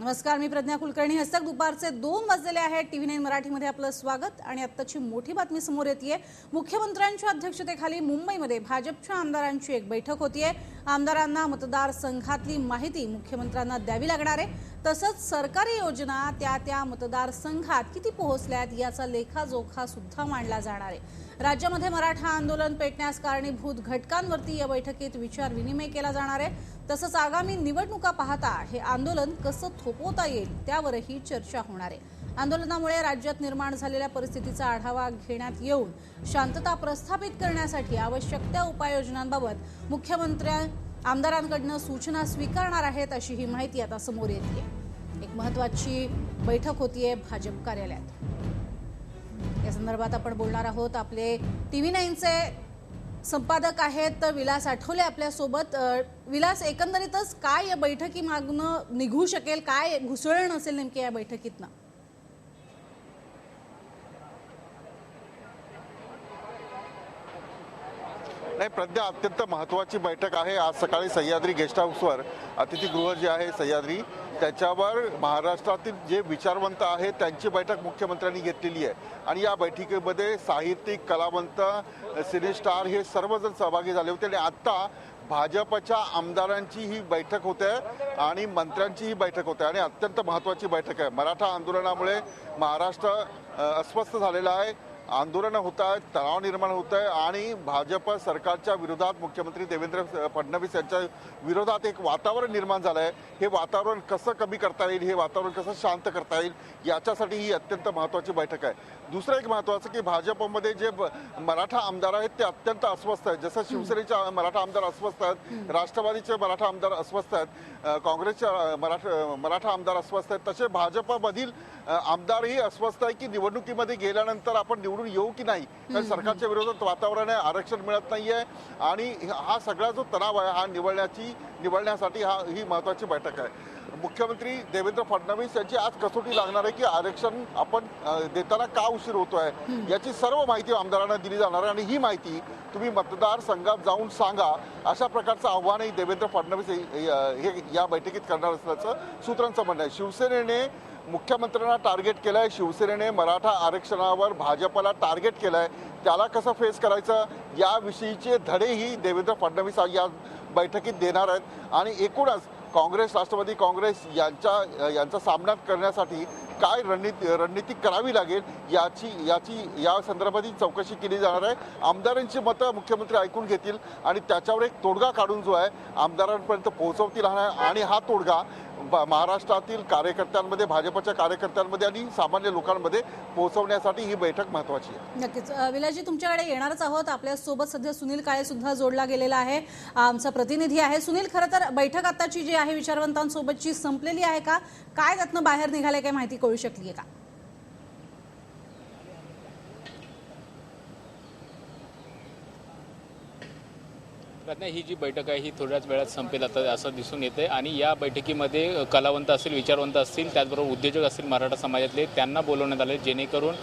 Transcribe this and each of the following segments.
नमस्कार मी प्रज्ञा कुलकर्णी. हस्तक दुपारचे दोन वाजलेले आहेत. टीव्ही नाईन मराठीमध्ये आपलं स्वागत आणि आत्ताची मोठी बातमी समोर येते मुख्यमंत्र्यांच्या अध्यक्षतेखाली मुंबईमध्ये भाजपच्या आमदारांची एक बैठक होतीये. आमदारांना मतदारसंघातली माहिती मुख्यमंत्र्यांना द्यावी लागणार आहे. तसंच सरकारी योजना त्या त्या मतदारसंघात किती पोहोचल्यात याचा लेखाजोखा सुद्धा मांडला जाणार आहे. राज्यामध्ये मराठा आंदोलन पेटण्यास कारणीभूत घटकांवरती या बैठकीत विचार विनिमय केला जाणार आहे. तसंच आगामी निवडणुका पाहता हे आंदोलन कसं थोपवता येईल त्यावरही चर्चा होणार आहे. आंदोलनामुळे राज्यात निर्माण झालेल्या परिस्थितीचा आढावा घेण्यात येऊन शांतता प्रस्थापित करण्यासाठी आवश्यक त्या उपाययोजनांबाबत मुख्यमंत्र्या आमदारांकडनं सूचना स्वीकारणार आहेत अशी ही माहिती आता समोर येते एक महत्वाची बैठक होतीये भाजप कार्यालयात. या संदर्भात आपण बोलणार आहोत. आपले टीव्ही नाईनचे संपादक आहेत विलास आठवले आपल्यासोबत. विलास एकंदरीतच काय या बैठकी मागणं निघू शकेल? काय घुसळण असेल नेमकी या बैठकीतनं? नाही प्रज्ञा अत्यंत महत्वाची बैठक आहे. आज सकाळी सह्याद्री गेस्ट हाऊसवर अतिथीगृह जे आहे सह्याद्री त्याच्यावर महाराष्ट्रातील जे विचारवंत आहेत त्यांची बैठक मुख्यमंत्र्यांनी घेतलेली आहे. आणि या बैठकीमध्ये साहित्यिक कलावंत सिनेस्टार हे सर्वजण सहभागी झाले होते. आणि आत्ता भाजपच्या आमदारांची ही बैठक होते आणि मंत्र्यांची ही बैठक होते. आणि अत्यंत महत्वाची बैठक आहे. मराठा आंदोलनामुळे महाराष्ट्र अस्वस्थ झालेला आहे. आंदोलनं होत आहेत तणाव निर्माण होत आहे आणि भाजप सरकारच्या विरोधात मुख्यमंत्री देवेंद्र फडणवीस यांच्या विरोधात एक वातावरण निर्माण झालं आहे. हे वातावरण कसं कमी करता येईल हे वातावरण कसं शांत करता येईल याच्यासाठी ही अत्यंत महत्त्वाची बैठक आहे. दुसरं एक महत्त्वाचं की भाजपमध्ये जे मराठा आमदार आहेत ते अत्यंत अस्वस्थ आहेत. जसं शिवसेनेचे मराठा आमदार अस्वस्थ आहेत राष्ट्रवादीचे मराठा आमदार अस्वस्थ आहेत अ, काँग्रेसचे अ, मराठा मराठा आमदार अस्वस्थ आहेत तसे भाजपमधील आमदारही अस्वस्थ आहे की निवडणुकीमध्ये गेल्यानंतर आपण निवडून येऊ की नाही? कारण सरकारच्या विरोधात वातावरण आहे आरक्षण मिळत नाहीये आणि हा सगळा जो तणाव आहे हा निवडण्याची निवडण्यासाठी हा ही महत्वाची बैठक आहे. मुख्यमंत्री देवेंद्र फडणवीस यांची आज कसोटी लागणार आहे की आरक्षण आपण देताना का उशीर होतोय? याची सर्व माहिती आमदारांना दिली जाणार आहे आणि ही माहिती तुम्ही मतदारसंघात जाऊन सांगा. अशा प्रकारचं आव्हानही देवेंद्र फडणवीस हे हे या बैठकीत करणार असल्याचं सूत्रांचं म्हणणं आहे. शिवसेनेने मुख्यमंत्र्यांना टार्गेट केलं आहे शिवसेनेने मराठा आरक्षणावर भाजपला टार्गेट केलं आहे त्याला कसं फेस करायचं? याविषयीचे धडेही देवेंद्र फडणवीस या बैठकीत देणार आहेत. आणि एकूणच काँग्रेस राष्ट्रवादी काँग्रेस यांच्या यांचा सामना करण्यासाठी काय रणनीती रणनीती करावी लागेल याची याची या संदर्भात चौकशी केली जाणार आहे. आमदारांची मतं मुख्यमंत्री ऐकून घेतील आणि त्याच्यावर एक तोडगा काढून जो आहे आमदारांपर्यंत पोहोचवतील आणि हा तोडगा महाराष्ट्रातील कार्यकर्त्यांमध्ये भाजपच्या कार्यकर्त्यांमध्ये आणि सामान्य लोकांमध्ये पोहोचवण्यासाठी ही बैठक महत्वाची आहे. नक्कीच. अ, विलासजी तुमच्याकडे येणारच आहोत. आपल्यासोबत सध्या सुनील काळे सुद्धा जोडला गेलेला आहे. आमचा प्रतिनिधी आहे. सुनील खरं तर बैठक आताची जी आहे विचारवंतांसोबतची संपलेली आहे का? काय त्यातनं बाहेर निघाले काय माहिती कळू शकली आहे का? प्रज्ञा ही जी बैठक आहे ही थोड्याच वेळात संपेल आता असं दिसून येते आणि या बैठकीमध्ये कलावंत असतील विचारवंत असतील त्याचबरोबर उद्योजक असतील मराठा समाजातले त्यांना बोलवण्यात आले जेणेकरून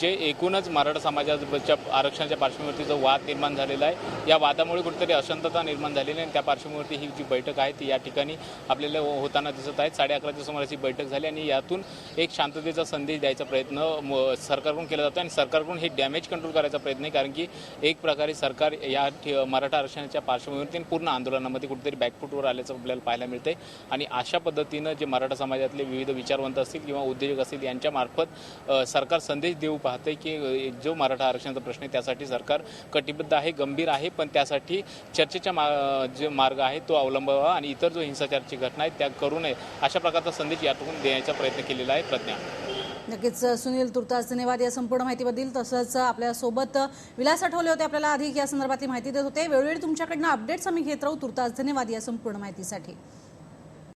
जे एकूणच मराठा समाजाच्या आरक्षणाच्या पार्श्वभूमीवरती जो वाद निर्माण झालेला आहे या वादामुळे कुठेतरी अशांतता निर्माण झालेली आहे आणि त्या पार्श्वभूमीवरती ही जी बैठक आहे ती या ठिकाणी आपल्याला हो-, होताना दिसत आहे. साडे अकराच्या सुमारास ही बैठक झाली आणि यातून एक शांततेचा संदेश द्यायचा प्रयत्न म- सरकारकडून केला जातो आणि सरकारकडून हे डॅमेज कंट्रोल करायचा प्रयत्न आहे कारण की एक प्रकारे सरकार या मराठा आरक्षण पार्श्वभूमीवरती आणि पूर्ण आंदोलनामध्ये कुठेतरी बॅकफूटवर आल्याचं आपल्याला पाहायला मिळते आणि अशा पद्धतीनं जे मराठा समाजातले विविध विचारवंत असतील किंवा उद्योजक असतील यांच्यामार्फत सरकार संदेश देऊ पाहते की जो मराठा आरक्षणाचा प्रश्न आहे त्यासाठी सरकार कटिबद्ध आहे गंभीर आहे पण त्यासाठी चर्चेचा मा जे मार्ग आहे तो अवलंबावा आणि इतर जो हिंसाचाराची घटना आहेत त्या करू नये अशा प्रकारचा संदेश यातून देण्याचा प्रयत्न केलेला आहे प्रज्ञा. नक्कीच सुनील तुर्तास धन्यवाद. या संपूर्ण माहितीबद्दल तसंच आपल्यासोबत विलास आठवले होते आपल्याला. अधिक या संदर्भातली माहिती देत होते. वेळोवेळी तुमच्याकडनं अपडेट्स आम्ही घेत राहू. तुर्तास धन्यवाद या संपूर्ण माहितीसाठी.